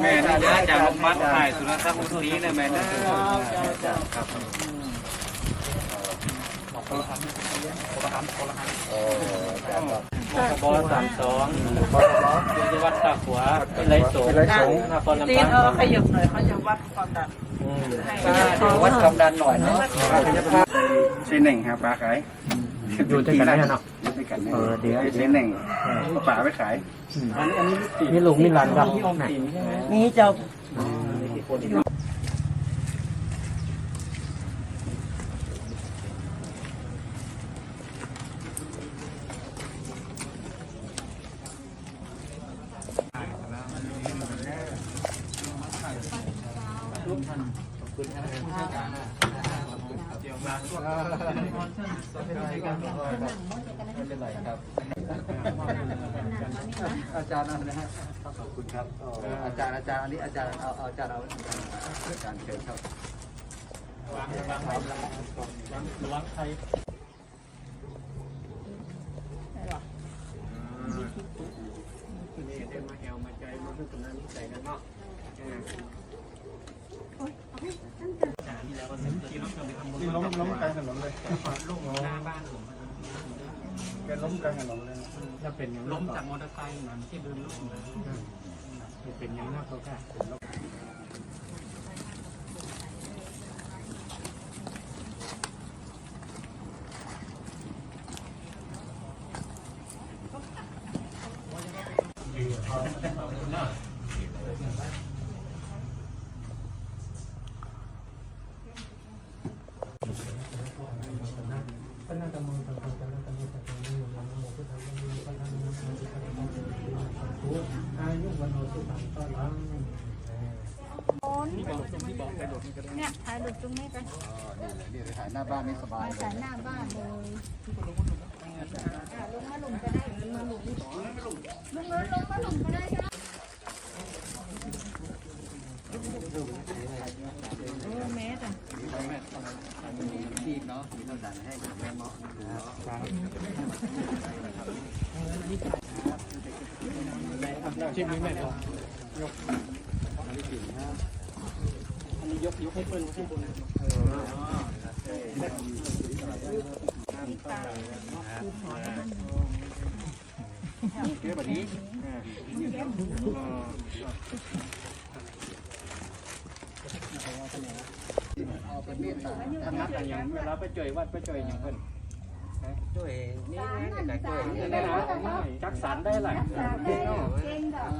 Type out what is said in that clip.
แม่นะอาจารย์ลมัดถ่ายสุนัขอุทนี้นะแม่นะครับอสามสองที่วัดตาขวาเป็นไรสงนครลำตีปานเขาขยับหน่อยเขาจะวัดความดันวัดความดันหน่อยนะใช่หนึ่งครับปลาขาย อยู่ด้วยกันได้เนาะ อยู่ด้วยกันเออเดี๋ยวใช่หนึ่งก็ป่าไปขายนี่ลุงนี่หลานครับนี่เจ้าอ ไม่เป็นไครับ อาจารย์อานะฮะขอบคุณครับอาจารย์อาจารย์อันนี้อาจารย์เอาอาจารย์เอาอาจารย์เชิญครับวางวางไว้วางวางใครนี่ได้มาแอลมาใจมาเพื่อนคนนั้นใจกันเนาะมล้มก ลางถนนเลยล้มหน้าบ้านผมแกล้มกลางถนนเลยถ้าเป็นอย่างล้มจากมอเตอร์ไซค์นั่นที่เดินล้มนะเป็นอย่างนั้นเขาค่ะเเนี่ยถ่ายรูปตรงนี้กันนี่เลยถ่ายหน้าบ้านนี่สบายมาจากหน้าบ้านเลยลงมาหลุมก็ได้ลงมาหลุมลงมาลงมาลุมก็ได้ค่ะโอ้แม่จ้ะที่เนาะมีความดันให้แม่เมาะนะครับชิมนี้แม่ครับ ยกอันนี้ยกยกให้เปิ้ลข้างบนเยอะแบบนี้เอาเป็นเมตตาทำนักอย่างเวลาไปจ่อยวัดไปจ่อยอย่างเพิ่น ช่วยนี่นะช่วยนี่นะจักสารได้หลายเก่งดอก